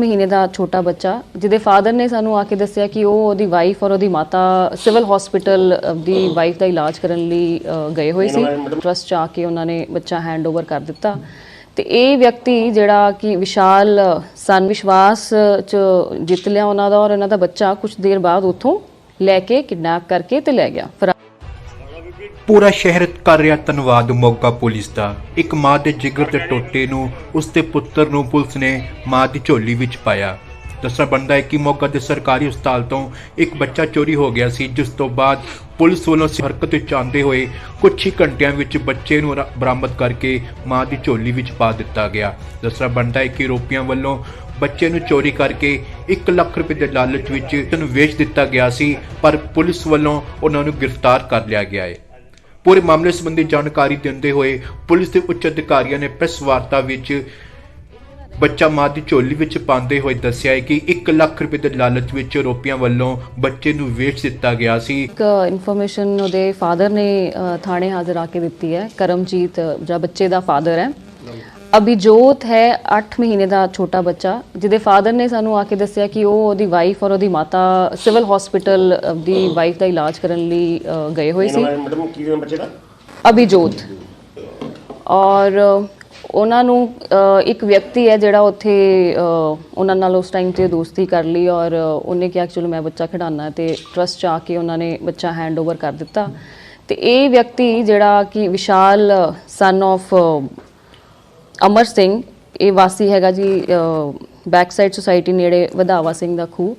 ਮਹੀਨੇ ਦਾ ਛੋਟਾ ਬੱਚਾ ਜਿਹਦੇ ਫਾਦਰ ਨੇ ਸਾਨੂੰ ਆ ਕੇ ਦੱਸਿਆ ਕਿ ਉਹ ਉਹਦੀ ਵਾਈਫ ਔਰ ਉਹਦੀ ਮਾਤਾ ਸਿਵਲ ਹਸਪੀਟਲ ਦੀ ਵਾਈਫ ਦਾ ਇਲਾਜ ਕਰਨ ਲਈ ਗਏ ਹੋਏ ਸੀ। ਟਰਸਟ ਚ ਆ ਕੇ ਉਹਨਾਂ ਨੇ ਬੱਚਾ ਹੈਂਡਓਵਰ ਕਰ ਦਿੱਤਾ। ਤੇ ਇਹ ਵਿਅਕਤੀ ਜਿਹੜਾ ਕਿ ਵਿਸ਼ਾਲ ਸਨ ਵਿਸ਼ਵਾਸ ਚ ਜਿੱਤ ਲਿਆ ਉਹਨਾਂ ਦਾ ਔਰ ਉਹਨਾਂ ਦਾ ਬੱਚਾ ਕੁਝ ਦੇਰ ਬਾਅਦ ਉੱਥੋਂ ਲੈ ਕੇ ਕਿਡਨੈਪ ਕਰਕੇ ਤੇ ਲੈ ਗਿਆ। ਪੂਰਾ ਸ਼ਹਿਰ ਕਰ ਰਿਹਾ ਧੰਨਵਾਦ ਮੋਗਾ ਪੁਲਿਸ ਦਾ। ਇੱਕ ਮਾਂ ਦੇ ਜਿਗਰ ਦੇ ਟੋਟੇ ਨੂੰ, ਉਸ ਦੇ ਪੁੱਤਰ ਨੂੰ ਪੁਲਿਸ ਨੇ ਮਾਂ ਦੀ ਝੋਲੀ ਵਿੱਚ ਪਾਇਆ। ਦੱਸਣਾ ਬਣਦਾ ਹੈ ਕਿ ਮੋਗਾ ਦੇ ਸਰਕਾਰੀ ਹਸਪਤਾਲ ਤੋਂ ਇੱਕ ਬੱਚਾ ਚੋਰੀ ਹੋ ਗਿਆ ਸੀ, ਜਿਸ ਤੋਂ ਬਾਅਦ ਪੁਲਿਸ ਵੱਲੋਂ ਹਰਕਤ ਵਿੱਚ ਆਉਂਦੇ ਹੋਏ ਕੁਝ ਹੀ ਘੰਟਿਆਂ ਵਿੱਚ ਬੱਚੇ ਨੂੰ ਬਰਾਮਦ ਕਰਕੇ ਮਾਂ ਦੀ ਝੋਲੀ ਵਿੱਚ ਪਾ ਦਿੱਤਾ ਗਿਆ। ਦੱਸਣਾ ਬਣਦਾ ਹੈ ਕਿ ਰੋਪੀਆਂ ਵੱਲੋਂ ਬੱਚੇ ਨੂੰ ਚੋਰੀ ਕਰਕੇ 1 ਲੱਖ ਰੁਪਏ ਦੇ ਲਾਲਚ ਵਿੱਚ ਉਸਨੂੰ ਵੇਚ ਦਿੱਤਾ ਗਿਆ ਸੀ, ਪਰ ਪੁਲਿਸ ਵੱਲੋਂ ਉਹਨਾਂ ਨੂੰ ਗ੍ਰਿਫਤਾਰ ਕਰ ਲਿਆ ਗਿਆ ਹੈ। ਪੂਰੇ ਮਾਮਲੇ ਸੰਬੰਧੀ ਜਾਣਕਾਰੀ ਦਿੰਦੇ ਹੋਏ ਪੁਲਿਸ ਦੇ ਉੱਚ ਅਧਿਕਾਰੀਆਂ ਨੇ ਪ੍ਰੈਸ ਵਾਰਤਾ ਵਿੱਚ ਬੱਚਾ ਮਾਂ ਦੀ ਝੋਲੀ ਵਿੱਚ ਪਾਉਂਦੇ ਹੋਏ ਦੱਸਿਆ ਹੈ ਕਿ 1 ਲੱਖ ਰੁਪਏ ਦੇ ਲਾਲਚ ਵਿੱਚ ਰੋਪੀਆਂ ਵੱਲੋਂ ਬੱਚੇ ਨੂੰ ਵੇਚ ਦਿੱਤਾ ਗਿਆ ਸੀ। ਇੱਕ ਇਨਫੋਰਮੇਸ਼ਨ ਉਹਦੇ ਫਾਦਰ ਨੇ ਥਾਣੇ ਹਾਜ਼ਰ ਆ ਕੇ ਦਿੱਤੀ ਹੈ। ਕਰਮਜੀਤ ਅ, ਜਿਹੜਾ ਬੱਚੇ ਦਾ ਫਾਦਰ ਹੈ। ਅਭਿਜੋਤ ਹੈ 8 ਮਹੀਨੇ ਦਾ ਛੋਟਾ ਬੱਚਾ ਜਿਹਦੇ ਫਾਦਰ ਨੇ ਸਾਨੂੰ ਆ ਕੇ ਦੱਸਿਆ ਕਿ ਉਹ ਉਹਦੀ ਵਾਈਫ ਔਰ ਉਹਦੀ ਮਾਤਾ ਸਿਵਲ ਹਸਪੀਟਲ ਦੀ ਵਾਈਫ ਦਾ ਇਲਾਜ ਕਰਨ ਲਈ ਗਏ ਹੋਏ ਸੀ। ਮੈਡਮ ਕੀ ਨਾਮ ਬੱਚੇ ਦਾ? ਅਭਿਜੋਤ। ਔਰ ਉਹਨਾਂ ਨੂੰ ਇੱਕ ਵਿਅਕਤੀ ਹੈ ਜਿਹੜਾ ਉੱਥੇ ਉਹਨਾਂ ਨਾਲ ਉਸ ਟਾਈਮ ਤੇ ਦੋਸਤੀ ਕਰ ਲਈ ਔਰ ਉਹਨੇ ਕਿਹਾ ਕਿ ਚਲੋ ਮੈਂ ਬੱਚਾ ਖਿਡਾਉਣਾ ਹੈ ਤੇ ਟਰਸਟ ਚ ਆ ਕੇ ਉਹਨਾਂ ਨੇ ਬੱਚਾ ਹੈਂਡਓਵਰ ਕਰ ਦਿੱਤਾ। ਤੇ ਇਹ ਵਿਅਕਤੀ ਜਿਹੜਾ ਕਿ ਵਿਸ਼ਾਲ ਸਨ of ਅਮਰ ਸਿੰਘ, ਇਹ ਵਾਸੀ ਹੈਗਾ ਜੀ ਬੈਕ ਸਾਈਡ ਸੁਸਾਇਟੀ ਨੇੜੇ ਵਧਾਵਾ ਸਿੰਘ ਦਾ ਖੂਹ।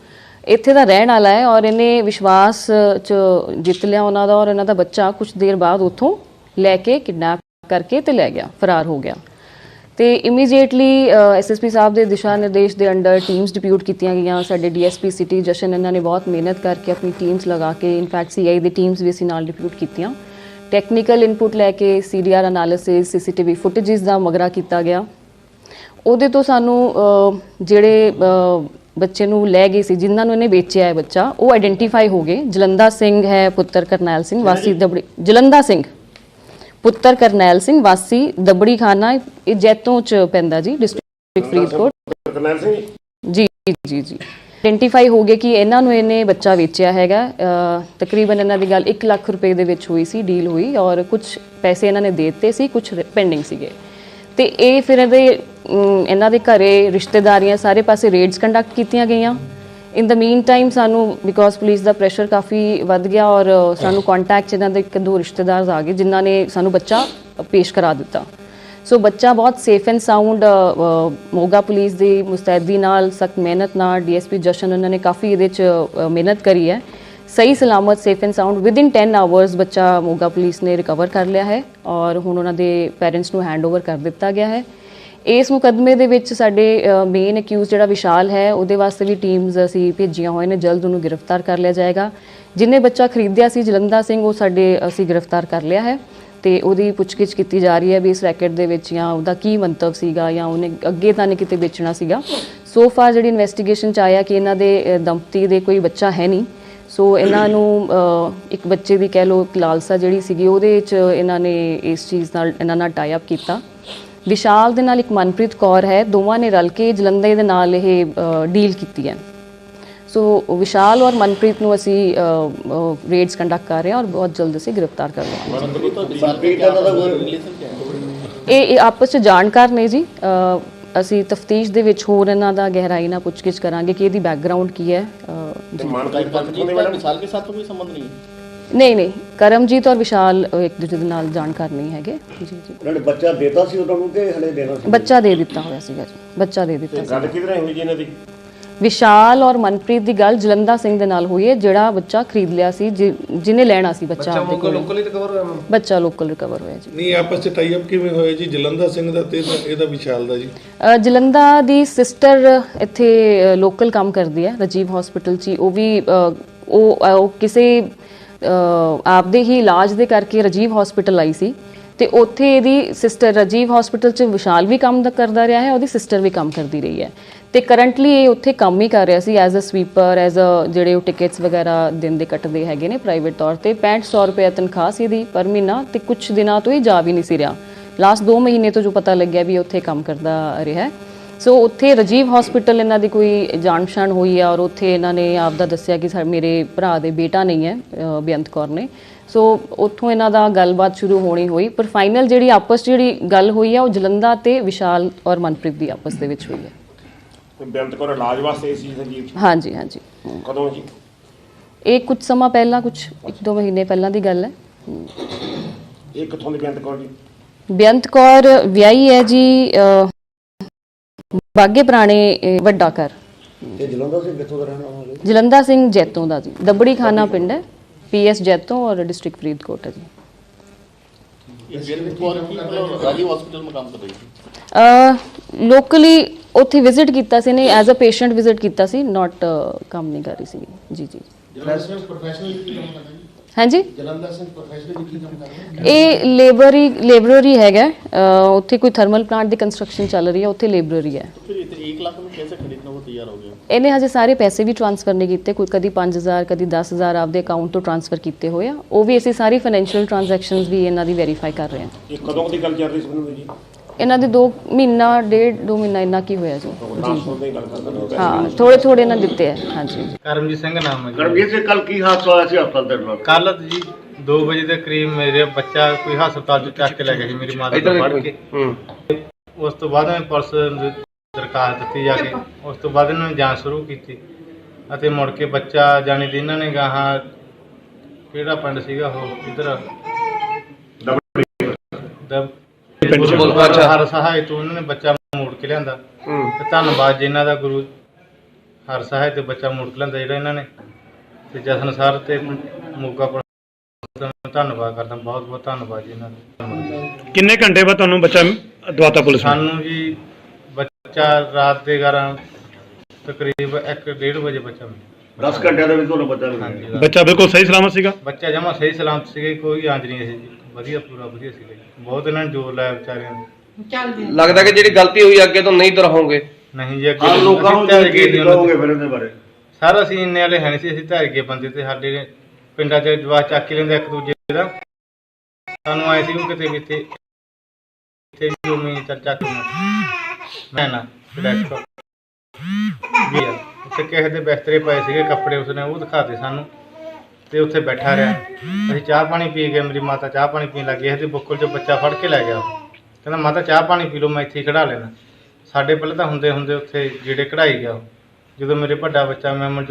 ਇੱਥੇ ਦਾ ਰਹਿਣ ਵਾਲਾ ਹੈ ਔਰ ਇਹਨੇ ਵਿਸ਼ਵਾਸ ਚ ਜਿੱਤ ਲਿਆ ਉਹਨਾਂ ਦਾ ਔਰ ਇਹਨਾਂ ਦਾ ਬੱਚਾ ਕੁਝ ਦੇਰ ਬਾਅਦ ਉੱਥੋਂ ਲੈ ਕੇ ਕਿਡਨੈਪ ਕਰਕੇ ਤੇ ਲੈ ਗਿਆ, ਫਰਾਰ ਹੋ ਗਿਆ। ਤੇ ਇਮੀਡੀਏਟਲੀ ਐਸਐਸਪੀ ਸਾਹਿਬ ਦੇ ਦਿਸ਼ਾ ਨਿਰਦੇਸ਼ ਦੇ ਅੰਡਰ ਟੀਮਸ ਡਿਪਿਊਟ ਕੀਤੀਆਂ ਗਈਆਂ। ਸਾਡੇ ਡੀਐਸਪੀ ਸਿਟੀ ਜਸ਼ਨ ਇਹਨਾਂ ਨੇ ਬਹੁਤ ਮਿਹਨਤ ਕਰਕੇ ਆਪਣੀ ਟੀਮਸ ਲਗਾ ਕੇ ਇਨਫੈਕਟ ਸੀਆਈ ਦੀ ਟੀਮਸ ਵੀ ਅਸੀਂ ਨਾਲ ਡਿਪਿਊਟ ਕੀਤੀਆਂ। ਟੈਕਨੀਕਲ ਇਨਪੁਟ ਲੈ ਕੇ ਸੀਡੀਆਰ ਐਨਾਲਿਸਿਸ ਸੀਸੀਟੀਵੀ ਫੁਟੇजेस ਦਾ ਮਗਰਾ ਕੀਤਾ ਗਿਆ। ਉਹਦੇ ਤੋਂ ਸਾਨੂੰ ਜਿਹੜੇ ਬੱਚੇ ਨੂੰ ਲੈ ਗਏ ਸੀ ਜਿਨ੍ਹਾਂ ਨੂੰ ਇਹਨੇ ਵੇਚਿਆ ਹੈ ਬੱਚਾ ਉਹ ਆਇਡੈਂਟੀਫਾਈ ਹੋ ਗਏ। ਜਲੰਧਾ ਸਿੰਘ ਹੈ ਪੁੱਤਰ ਕਰਨੈਲ ਸਿੰਘ ਵਾਸੀ ਦਬੜੀ ਜਲੰਧਾ ਸਿੰਘ। ਪੁੱਤਰ ਕਰਨੈਲ ਸਿੰਘ ਵਾਸੀ ਦਬੜੀ ਖਾਨਾ ਇਹ ਜੈਤੋਂ ਚ ਪੈਂਦਾ ਜੀ ਡਿਸਟ੍ਰਿਕਟ ਫਰੀਦਕੋਟ। ਕਰਨੈਲ ਸਿੰਘ ਜੀ ਜੀ ਜੀ। ਆਇਡੈਂਟੀਫਾਈ ਹੋ ਗਏ ਕਿ ਇਹਨਾਂ ਨੂੰ ਇਹਨੇ ਬੱਚਾ ਵੇਚਿਆ ਹੈਗਾ। ਤਕਰੀਬਨ ਇਹਨਾਂ ਦੀ ਗੱਲ 1 ਲੱਖ ਰੁਪਏ ਦੇ ਵਿੱਚ ਹੋਈ ਸੀ ਡੀਲ ਹੋਈ ਔਰ ਕੁਝ ਪੈਸੇ ਇਹਨਾਂ ਨੇ ਦੇ ਦਿੱਤੇ ਸੀ ਕੁਝ ਪੈਂਡਿੰਗ ਸੀਗੇ। ਤੇ ਇਹ ਫਿਰ ਇਹਦੇ ਇਹਨਾਂ ਦੇ ਘਰੇ ਰਿਸ਼ਤੇਦਾਰੀਆਂ ਸਾਰੇ ਪਾਸੇ ਰੇਡਸ ਕੰਡਕਟ ਕੀਤੀਆਂ ਗਈਆਂ। ਇਨ ਦਾ ਮੀਨ ਟਾਈਮ ਸਾਨੂੰ ਬਿਕੋਜ਼ ਪੁਲਿਸ ਦਾ ਪ੍ਰੈਸ਼ਰ ਕਾਫੀ ਵੱਧ ਗਿਆ ਔਰ ਸਾਨੂੰ ਕੰਟੈਕਟ ਇਹਨਾਂ ਦੇ ਇੱਕ ਦੋ ਰਿਸ਼ਤੇਦਾਰ ਆ ਗਏ, ਜਿਨ੍ਹਾਂ ਨੇ ਸਾਨੂੰ ਬੱਚਾ ਪੇਸ਼ ਕਰਾ ਦਿੱਤਾ। ਸੋ ਬੱਚਾ ਬਹੁਤ safe and sound Moga police ਦੀ ਮੁਸਤੈਦੀ ਨਾਲ, ਸਖਤ ਮਿਹਨਤ ਨਾਲ ਡੀਐਸਪੀ ਜਸ਼ਨ ਉਹਨਾਂ ਨੇ ਕਾਫੀ ਇਹਦੇ ਚ ਮਿਹਨਤ ਕਰੀ ਹੈ। ਸਹੀ ਸਲਾਮਤ safe and sound within 10 hours ਬੱਚਾ ਮੋਗਾ ਪੁਲਿਸ ਨੇ ਰਿਕਵਰ ਕਰ ਲਿਆ ਹੈ ਔਰ ਹੁਣ ਉਹਨਾਂ ਦੇ ਪੇਰੈਂਟਸ ਨੂੰ ਹੈਂਡਓਵਰ ਕਰ ਦਿੱਤਾ ਗਿਆ ਹੈ। ਇਸ ਮੁਕਦਮੇ ਦੇ ਵਿੱਚ ਸਾਡੇ ਮੇਨ ਅਕਿਊਜ਼ ਜਿਹੜਾ ਵਿਸ਼ਾਲ ਹੈ, ਉਹਦੇ ਵਾਸਤੇ ਵੀ ਟੀਮਸ ਅਸੀਂ ਭੇਜੀਆਂ ਹੋਏ ਨੇ, ਜਲਦ ਉਹਨੂੰ ਗ੍ਰਿਫਤਾਰ ਕਰ ਲਿਆ ਜਾਏਗਾ। ਜਿਨੇ ਬੱਚਾ ਖਰੀਦਿਆ ਸੀ ਜਲੰਧਰ ਸਿੰਘ, ਉਹ ਸਾਡੇ ਅਸੀਂ ਗ੍ਰਿਫਤਾਰ ਕਰ ਲਿਆ ਹੈ। ਤੇ ਉਹਦੀ ਪੁੱਛਗਿੱਛ ਕੀਤੀ ਜਾ ਰਹੀ ਹੈ ਵੀ ਇਸ ਰੈਕਟ ਦੇ ਵਿੱਚ ਜਾਂ ਉਹਦਾ ਕੀ ਮੰਤਵ ਸੀਗਾ ਜਾਂ ਉਹਨੇ ਅੱਗੇ ਤਾਂ ਨਹੀਂ ਕਿਤੇ ਵੇਚਣਾ ਸੀਗਾ। ਸੋ ਫਾਰ ਜਿਹੜੀ ਇਨਵੈਸਟੀਗੇਸ਼ਨ ਚ ਆਇਆ ਕਿ ਇਹਨਾਂ ਦੇ ਅ, ਦੰਪਤੀ ਦੇ ਕੋਈ ਬੱਚਾ ਹੈ ਨਹੀਂ। ਸੋ ਇਹਨਾਂ ਨੂੰ ਇੱਕ ਬੱਚੇ ਦੀ ਕਹਿ ਲੋ ਲਾਲਸਾ ਜਿਹੜੀ ਸੀਗੀ ਉਹਦੇ 'ਚ ਇਹਨਾਂ ਨੇ ਇਸ ਚੀਜ਼ ਨਾਲ ਇਹਨਾਂ ਨਾਲ ਟਾਈ ਅਪ ਕੀਤਾ। ਵਿਸ਼ਾਲ ਦੇ ਨਾਲ ਇੱਕ ਮਨਪ੍ਰੀਤ ਕੌਰ ਹੈ ਦੋਵਾਂ ਨੇ ਰਲ ਕੇ ਜਲੰਧਰ ਦੇ ਨਾਲ ਇਹ ਡੀਲ ਕੀਤੀ ਹੈ। ਸੋ ਵਿਸ਼ਾਲ ਔਰ ਮਨਪ੍ਰੀਤ ਨੂੰ ਅਸੀਂ ਰੇਡਸ ਕੰਡਕਟ ਕਰ ਰਹੇ ਹਾਂ ਔਰ ਬਹੁਤ ਜਲਦ ਅਸੀਂ ਗ੍ਰਿਫਤਾਰ ਕਰ ਲਵਾਂਗੇ। ਇਹ ਆਪਸ ਵਿੱਚ ਜਾਣਕਾਰ ਨੇ ਜੀ। ਅਸੀਂ ਤਫਤੀਸ਼ ਦੇ ਵਿੱਚ ਹੋਰ ਇਹਨਾਂ ਦਾ ਗਹਿਰਾਈ ਨਾਲ ਪੁੱਛਗਿੱਛ ਕਰਾਂਗੇ ਕਿ ਇਹਦੀ ਬੈਕਗ੍ਰਾਉਂਡ ਕੀ ਹੈ। ਨਹੀਂ ਨਹੀਂ ਕਰਮਜੀਤ ਔਰ ਵਿਸ਼ਾਲ ਇੱਕ ਦੂਜੇ ਦੇ ਨਾਲ ਜਾਣਕਾਰ ਨਹੀਂ ਹੈਗੇ। ਬੱਚਾ ਦਿੱਤਾ ਸੀ ਉਹਨਾਂ ਨੂੰ ਕਿ ਹਲੇ ਦੇਣਾ ਸੀ? ਬੱਚਾ ਦੇ ਦਿੱਤਾ ਹੋਇਆ ਸੀਗਾ ਜੀ। ਬੱਚਾ ਦੇ ਦਿੱਤਾ ਗੱਲ ਕਿਧਰ ਹੋਈ ਇਹਨਾਂ ਦੀ? ਵਿਸ਼ਾਲ ਔਰ ਮਨਪ੍ਰੀਤ ਦੀ ਗੱਲ ਜਲੰਧਰ ਸਿੰਘ ਦੇ ਨਾਲ ਹੋਈ ਹੈ ਜਿਹੜਾ ਬੱਚਾ ਖਰੀਦ ਲਿਆ ਸੀ ਜਿ- ਜਿਹਨੇ ਲੈਣਾ ਸੀ ਬੱਚਾ ਆਪਦੇ ਕੋਲ। ਲੋਕਲ ਹੀ ਰਿਕਵਰ ਹੋਇਆ ਮੈਮ ਬੱਚਾ ਲੋਕਲ ਰਿਕਵਰ ਹੋਇਆ ਜੀ। ਨਹੀਂ ਆਪਸ ਚ ਟਾਈ ਅਪ ਕਿਵੇਂ ਹੋਇਆ ਜੀ? ਜਲੰਧਰ ਸਿੰਘ ਦਾ ਤੇ ਇਹਦਾ- ਇਹਦਾ ਵਿਸ਼ਾਲ ਦਾ ਜੀ? ਅ, ਜਲੰਧਰ ਦੀ ਸਿਸਟਰ ਇੱਥੇ ਲੋਕਲ ਕੰਮ ਕਰਦੀ ਹੈ ਰਜੀਵ ਹਸਪੀਟਲ 'ਚ ਹੀ। ਉਹ ਵੀ ਅ, ਉਹ ਅ, ਉਹ ਕਿਸੇ ਅ, ਆਪਦੇ ਹੀ ਇਲਾਜ ਦੇ ਕਰਕੇ ਰਜੀਵ ਹਸਪੀਟਲ ਆਈ ਸੀ। ਤੇ ਉੱਥੇ ਇਹਦੀ ਸਿਸਟਰ ਰਜੀਵ ਹਸਪੀਟਲ 'ਚ ਵਿਸ਼ਾਲ ਵੀ ਕੰਮ ਦਾ ਕਰਦਾ ਰਿਹਾ ਹੈ ਉਹਦੀ ਸਿਸਟਰ ਵੀ ਕੰਮ ਕਰਦੀ ਰਹੀ ਹੈ। ਤੇ ਕਰੰਟਲੀ ਇਹ ਉੱਥੇ ਕੰਮ ਹੀ ਕਰ ਰਿਹਾ ਸੀ as a sweeper as a ਜਿਹੜੇ ਉਹ ਟਿਕਟਸ ਵਗੈਰਾ ਦਿਨ ਦੇ ਕੱਟਦੇ ਹੈਗੇ ਨੇ ਪ੍ਰਾਈਵੇਟ ਤੌਰ ਤੇ 6500 ਰੁਪਏ ਤਨਖਾਹ ਸੀ ਇਹਦੀ ਪਰ ਮਹੀਨਾ ਤੇ ਕੁਝ ਦਿਨਾਂ ਤੋਂ ਹੀ ਜਾ ਵੀ ਨਹੀਂ ਸੀ ਰਿਹਾ। ਲਾਸਟ 2 ਮਹੀਨੇ ਤੋਂ ਜੋ ਪਤਾ ਲੱਗਿਆ ਵੀ ਉੱਥੇ ਕੰਮ ਕਰਦਾ ਰਿਹਾ ਸੋ ਉੱਥੇ ਰਜੀਵ ਹਸਪੀਟਲ ਇਹਨਾਂ ਦੀ ਕੋਈ ਜਾਣ ਪਛਾਣ ਹੋਈ ਹੈ ਔਰ ਉੱਥੇ ਇਹਨਾਂ ਨੇ ਆਪਦਾ ਦੱਸਿਆ ਕਿ ਸਾ, ਮੇਰੇ ਭਰਾ ਦੇ ਬੇਟਾ ਨਹੀਂ ਹੈ ਬੇਅੰਤ ਕੌਰ ਨੇ। ਸੋ ਉੱਥੋਂ ਇਹਨਾਂ ਦਾ ਗੱਲਬਾਤ ਸ਼ੁਰੂ ਹੋਣੀ ਹੋਈ, ਪਰ ਫਾਈਨਲ ਜਿਹੜੀ ਆਪਸ 'ਚ ਜਿਹੜੀ ਗੱਲ ਹੋਈ ਆ ਉਹ ਜਲੰਧਰ ਤੇ ਵਿਸ਼ਾਲ ਔਰ ਮਨਪ੍ਰੀਤ ਦੀ ਆਪਸ ਦੇ ਵਿੱਚ ਹੋਈ ਹੈ। ਤੇ ਬੇਅੰਤ ਕੌਰ ਇਲਾਜ ਵਾਸਤੇ ਸੀ ਸੰਜੀਵ? ਹਾਂਜੀ ਹਾਂਜੀ। ਕਦੋਂ ਜੀ? ਇਹ ਕੁਝ ਸਮਾਂ ਪਹਿਲਾਂ ਕੁਝ ਇੱਕ ਦੋ ਮਹੀਨੇ ਪਹਿਲਾਂ ਦੀ ਗੱਲ ਹੈ। ਇਹ ਕਿੱਥੋਂ ਦੀ ਬੇਅੰਤ ਕੌਰ ਜੀ? ਬੇਅੰਤ ਕੌਰ ਵਿਆਹੀ ਹੈ ਜੀ ਬਾਗੇ ਪੁਰਾਣੇ ਵੱਡਾ ਘਰ। ਤੇ ਜਲੰਧਰ ਸਿੰਘ ਕਿੱਥੋਂ ਦਾ ਰਹਿਣ ਵਾਲਾ ਹੈ ਜਲੰਧਰ ਸਿੰਘ ਜੈਤੋਂ ਦਾ ਜੀ। ਦਬੜੀ ਖਾਨਾ ਪਿੰਡ ਹੈ ਪੀਐਸ ਜੈਤੋਂ ਔਰ ਡਿਸਟ੍ਰਿਕਟ ਫਰੀਦਕੋਟ ਹੈ ਜੀ। ਲੋਕਲੀ ਉੱਥੇ ਵਿਜ਼ਿਟ ਕੀਤਾ ਸੀ ਨੇ ਐਜ਼ ਅ ਪੇਸ਼ੈਂਟ ਵਿਜ਼ਿਟ ਕੀਤਾ ਸੀ ਨਾਟ ਕੰਮ ਨਹੀਂ ਕਰ ਰਹੀ ਸੀ। ਜੀ ਜੀ। ਹਾਂਜੀ? ਇਹ ਲੇਬਰੀ ਲੇਬਰਰੀ ਹੈਗਾ। ਉੱਥੇ ਕੋਈ ਥਰਮਲ ਪਲਾਂਟ ਦੀ ਕੰਸਟਰਕਸ਼ਨ ਚੱਲ ਰਹੀ ਹੈ ਉੱਥੇ ਲੇਬਰਰੀ ਹੈ ਇਹਨੇ ਹਜੇ ਸਾਰੇ ਪੈਸੇ ਵੀ ਟ੍ਰਾਂਸਫਰ ਨਹੀਂ ਕੀਤੇ ਕੋਈ ਕਦੀ 5000 ਕਦੀ 10000 ਆਪਦੇ ਅਕਾਊਂਟ ਤੋਂ ਟ੍ਰਾਂਸਫਰ ਕੀਤੇ ਹੋਏ ਆ। ਉਹ ਵੀ ਅਸੀਂ ਸਾਰੀ ਫਾਈਨੈਂਸ਼ੀਅਲ ਟ੍ਰਾਂਜੈਕਸ਼ਨਸ ਵੀ ਇਹਨਾਂ ਦੀ ਵੈਰੀਫਾਈ ਕਰ ਰਹੇ ਹਾਂ। ਕਦੋਂ ਦੀ ਗੱਲ ਚੱਲ ਰਹੀ ਸੀ ਜੀ? ਇਹਨਾਂ ਦੇ 2 ਮਹੀਨਾ ਡੇਢ 2 ਮਹੀਨਾ ਇੰਨਾ ਕੀ ਹੋਇਆ ਜੀ। ਕਰਦੇ ਹਾਂ ਥੋੜੇ ਥੋੜੇ ਇਹਨਾਂ ਦਿੱਤੇ ਆ ਹਾਂਜੀ। ਕਰਮਜੀਤ ਸਿੰਘ ਨਾਮ ਹੈ ਜੀ। ਕਰਮਜੀਤ ਸਿੰਘ ਕੱਲ ਕੀ ਹਾਦਸਾ ਹੋਇਆ ਸੀ ਹਸਪਤਾਲ ਦੇ ਨਾਲ? ਕੱਲ ਜੀ 2 ਵਜੇ ਦੇ ਕਰੀਬ ਮੇਰੇ ਬੱਚਾ ਕੋਈ ਹਸਪਤਾਲ ਚ ਚੱਕ ਕੇ ਲੈ ਗਿਆ ਸੀ ਮੇਰੀ ਮਾਤਾ ਤੋਂ ਫੜ ਕੇ। ਉਸ ਤੋਂ ਬਾਅਦ ਮੈਂ ਪੁਲਿਸ ਨੂੰ ਦਰਖਾਸਤ ਦਿੱਤੀ ਜਾ ਕੇ। ਉਸ ਤੋਂ ਬਾਅਦ ਇਹਨਾਂ ਨੇ ਜਾਂਚ ਸ਼ੁਰੂ ਕੀਤੀ ਅਤੇ ਮੁੜ ਕੇ ਬੱਚਾ ਜਾਣੀ ਦੀ ਇਹਨਾਂ ਨੇ ਗਾਹਾਂ ਕਿਹੜਾ ਪਿੰਡ ਸੀਗਾ ਉਹ ਇਧਰ ਦਬ ਹਰ ਸਹਾਇ ਤੋਂ ਇਹਨਾਂ ਨੇ ਬੱਚਾ ਮੋੜ ਕੇ ਲਿਆਂਦਾ। ਤੇ ਧੰਨਵਾਦ ਜੀ ਇਹਨਾਂ ਦਾ ਗੁਰੂ ਹਰ ਸਹਾਇ ਤੇ ਬੱਚਾ ਮੋੜ ਕੇ ਲਿਆਂਦਾ ਜਿਹੜਾ ਇਹਨਾਂ ਨੇ। ਤੇ ਜਸਨ ਸਰ ਤੇ ਮੋਗਾ ਪੁਲਿਸ ਦਾ ਮੈਂ ਧੰਨਵਾਦ ਕਰਦਾ ਬਹੁਤ ਬਹੁਤ ਧੰਨਵਾਦ ਜੀ ਇਹਨਾਂ ਦਾ। ਕਿੰਨੇ ਘੰਟੇ ਬਾਅਦ ਤੁਹਾਨੂੰ ਬੱਚਾ ਦਵਾਤਾ ਪੁਲਿਸ ਨੇ? ਸਾਨੂੰ ਜੀ ਬੱਚਾ ਰਾਤ ਦੇ 11 ਤਕਰੀਬ 1:30 ਵਜੇ ਬੱਚਾ ਮਿਲਿਆ। 10 ਘੰਟਿਆਂ ਦੇ ਵਿੱਚ ਤੁਹਾਨੂੰ ਬੱਚਾ ਮਿਲ ਗਿਆ। ਬੱਚਾ ਬਿਲਕੁਲ ਸਹੀ ਸਲਾਮਤ ਸੀਗਾ? ਬੱਚਾ ਜਮਾ ਸਹੀ ਸਲਾਮਤ ਸੀਗਾ ਜੀ, ਕੋਈ ਆਂਚ ਨਹੀਂ ਸੀ। ਜੀ ਵਧੀਆ ਪੂਰਾ ਵਧੀਆ ਸੀਗਾ ਜੀ। ਬਹੁਤ ਇਹਨਾਂ ਨੇ ਜੋਰ ਲਾਇਆ ਵਿਚਾਰਿਆਂ ਨੇ। ਲੱਗਦਾ ਕਿ ਜਿਹੜੀ ਗਲਤੀ ਹੋਈ ਅੱਗੇ ਤੋਂ ਨਹੀਂ ਦੁਹਰਾਉਂਗੇ ਨਹੀਂ ਜੀ ਅੱਗੇ ਲੋਕਾਂ ਨੂੰ ਅਸੀਂ ਕੀ ਉਹਨਾਂ। ਕਹੋਗੇ ਫਿਰ ਇਹਦੇ ਬਾਰੇ? ਸਾਰਾ ਅਸੀਂ ਇੰਨੇ ਵਾਲੇ ਹੈ ਨਹੀਂ ਸੀ ਅਸੀਂ ਢਾਈ ਗਏ ਬੰਦੇ ਤੇ ਸਾਡੇ ਪਿੰਡਾਂ 'ਚ ਜਵਾਕ ਚੱਕ ਕੇ ਲੈਂਦੇ ਇੱਕ ਦੂਜੇ ਦਾ। ਸਾਨੂੰ ਆਏ ਸੀ ਕਿ ਕਿਤੇ ਵੀ ਇੱਥੇ ਇੱਥੇ ਵੀ ਕਰਨਾ ਮੈਂ ਨਾ ਡਾਕਟਰ ਵੀ ਆ। ਉੱਥੇ ਕਿਸੇ ਦੇ ਬਿਸਤਰੇ ਪਏ ਸੀਗੇ, ਕੱਪੜੇ ਉਸਨੇ ਉਹ ਦਿਖਾਤੇ ਸਾਨੂੰ ਤੇ ਉੱਥੇ ਬੈਠਾ ਰਿਹਾ ਅਸੀਂ ਚਾਹ ਪਾਣੀ ਪੀ ਗਏ, ਮੇਰੀ ਮਾਤਾ ਚਾਹ ਪਾਣੀ ਪੀਣ ਲੱਗੀ, ਇਹਦੇ ਬੁੱਕਲ 'ਚ ਬੱਚਾ ਫੜ ਕੇ ਲੈ ਗਿਆ ਉਹ। ਕਹਿੰਦਾ, ਮਾਤਾ, ਚਾਹ ਪਾਣੀ ਪੀ ਲਓ, ਮੈਂ ਇੱਥੇ ਹੀ ਕਢਾ ਲੈਣਾ ਸਾਡੇ ਪਹਿਲਾਂ ਤਾਂ ਹੁੰਦੇ ਹੁੰਦੇ ਉੱਥੇ ਜਿਹੜੇ ਕਢਾਈ ਗਿਆ ਉਹ। ਜਦੋਂ ਮੇਰੇ ਵੱਡਾ ਬੱਚਾ, ਮੈਂ